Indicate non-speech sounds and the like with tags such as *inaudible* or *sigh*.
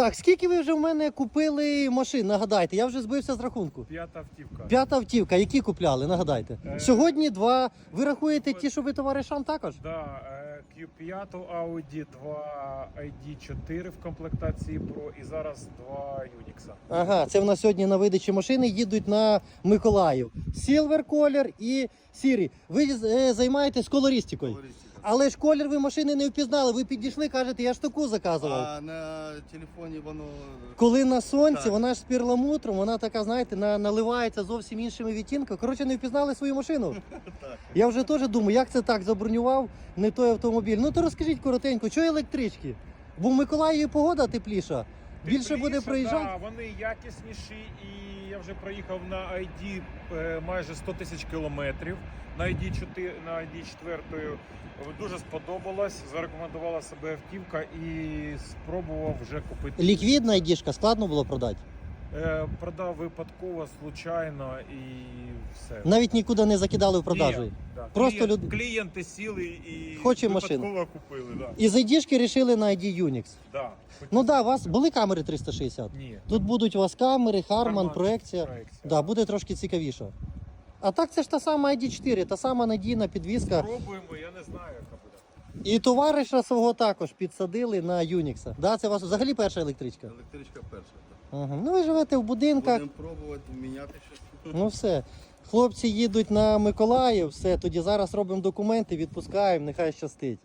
Так, скільки ви вже в мене купили машин? Нагадайте, я вже збився з рахунку. П'ята автівка. П'ята автівка, які купляли, нагадайте. Е, Сьогодні два. Ви рахуєте ті, що ви товаришам також? Да, е, Q5 Audi, 2 ID4 в комплектації Pro і зараз два Unix. Ага, це в нас сьогодні на видачі машини їдуть на Миколаїв. Silver колір і сірий. Ви е, займаєтесь колористикою. Колористика. Але ж колір ви машини не впізнали. Ви підійшли, кажете, я ж таку заказував. А на телефоні воно Коли на сонці, Так. вона ж з перламутром, вона така, знаєте, на, наливається зовсім іншими відтінками. Коротше, не впізнали свою машину. *laughs* Я вже теж думаю, як це так забронював не той автомобіль. Ну то розкажіть коротенько, що електрички? Бо в Миколаєві погода тепліша. Більше буде Тепліше, проїжджати. Да, вони якісніші, і я вже проїхав на ID е, майже 100 тисяч кілометрів. На ID 4, на ID 4 дуже сподобалось, зарекомендувала себе автівка і спробував вже купити. Ліквідна айдішка складно було продати. Е, продав випадково, случайно і все. Навіть нікуди не закидали в продажу. Ні. Просто Клієнт- люд- клієнти сіли і Хоче випадково машину. купили. Да. І з айдішки рішили на ID Unix. Да. Ну так, да, у вас були камери 360. Ні. Тут будуть у вас камери, Харман, Нормально. проекція. Проекція. Да, буде трошки цікавіше. А так це ж та сама ID4, та сама надійна підвізка. Спробуємо, я не знаю, яка буде. І товариша свого також підсадили на Unix. Да, це у вас взагалі перша електричка. електричка перша. так. Ага. Ну ви живете в будинках, Будемо пробувати міняти щось. ну все. Хлопці їдуть на Миколаїв, все, тоді зараз робимо документи, відпускаємо, нехай щастить.